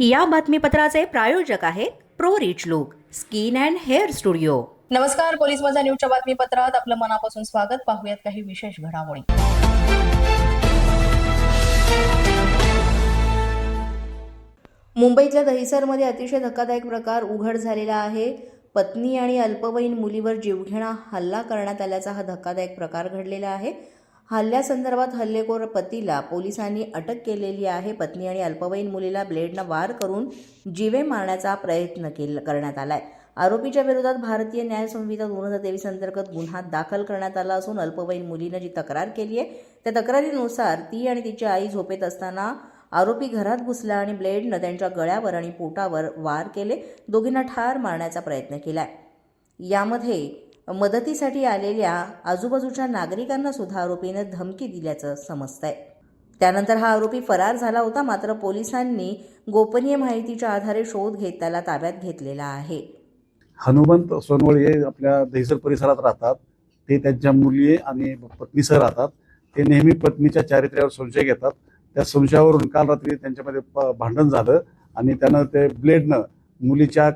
या बातमीपत्राचे प्रायोजक आहेत pro rich look skin and hair studio. नमस्कार पोलीस माझा न्यूजच्या बातमीपत्रात आपलं मनापासून स्वागत. पाहूयात काही विशेष घडामोडी. मुंबईतल्या दहिसरमध्ये अतिशय धक्कादायक प्रकार उघड झालेला आहे. पत्नी आणि अल्पवयीन मुलीवर जीवघेणा हल्ला करण्यात आल्याचा हा धक्कादायक प्रकार घडलेला आहे. हल्ल्यासंदर्भात हल्लेखोर पतीला पोलिसांनी अटक केलेली आहे. पत्नी आणि अल्पवयीन मुलीला ब्लेडनं वार करून जीवे मारण्याचा प्रयत्न केला करण्यात आलाय. आरोपीच्या विरोधात भारतीय न्याय संहिता दोन हजार तेवीस अंतर्गत गुन्हा दाखल करण्यात आला असून अल्पवयीन मुलीनं जी तक्रार केली आहे त्या तक्रारीनुसार ती आणि तिची आई झोपेत असताना आरोपी घरात घुसला आणि ब्लेडनं त्यांच्या गळ्यावर आणि पोटावर वार केले. दोघींना ठार मारण्याचा प्रयत्न केलाय. यामध्ये मदतीसाठी आलेल्या आजूबाजूच्या नागरिकांना सुद्धा आरोपीनं धमकी दिल्याचं समजतंय. त्यानंतर हा आरोपी फरार झाला होता मात्र पोलिसांनी गोपनीय माहितीच्या आधारे शोध घेत त्याला ताब्यात घेतलेला आहे. हनुमंत सोनवळे हे आपल्या दहिसर परिसरात राहतात. ते त्यांच्या मुली आणि पत्नीसह राहतात. ते नेहमी पत्नीच्या चारित्र्यावर संशय घेतात. त्या संशयावरून काल रात्री त्यांच्यामध्ये प- भांडण झालं आणि त्यानं ते ब्लेडनं मुलीच्या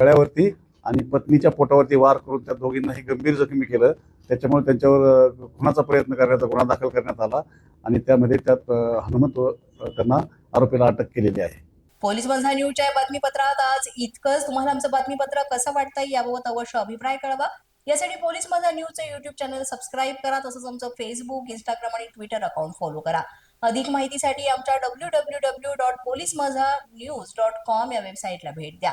गळ्यावरती आणि पत्नीच्या पोटावरती वार करून त्या दोघींनाही गंभीर जखमी केलं. त्याच्यामुळे त्यांच्यावर खुनाचा प्रयत्न करण्याचा गुन्हा दाखल करण्यात आला आणि त्यामध्ये त्यात हनुमंत त्यांना आरोपीला अटक केलेली आहे. पोलीस माझा न्यूजच्या बातमीपत्रात आज इतकंच. तुम्हाला आमचं बातमीपत्र कसं वाटतंय याबाबत अवश्य अभिप्राय कळवा. यासाठी पोलीस माझा न्यूजचं युट्यूब चॅनल सबस्क्राईब करा तसंच आमचं फेसबुक इंस्टाग्राम आणि ट्विटर अकाउंट फॉलो करा. अधिक माहितीसाठी आमच्या W W W dot police Majha news dot com या वेबसाईटला भेट द्या.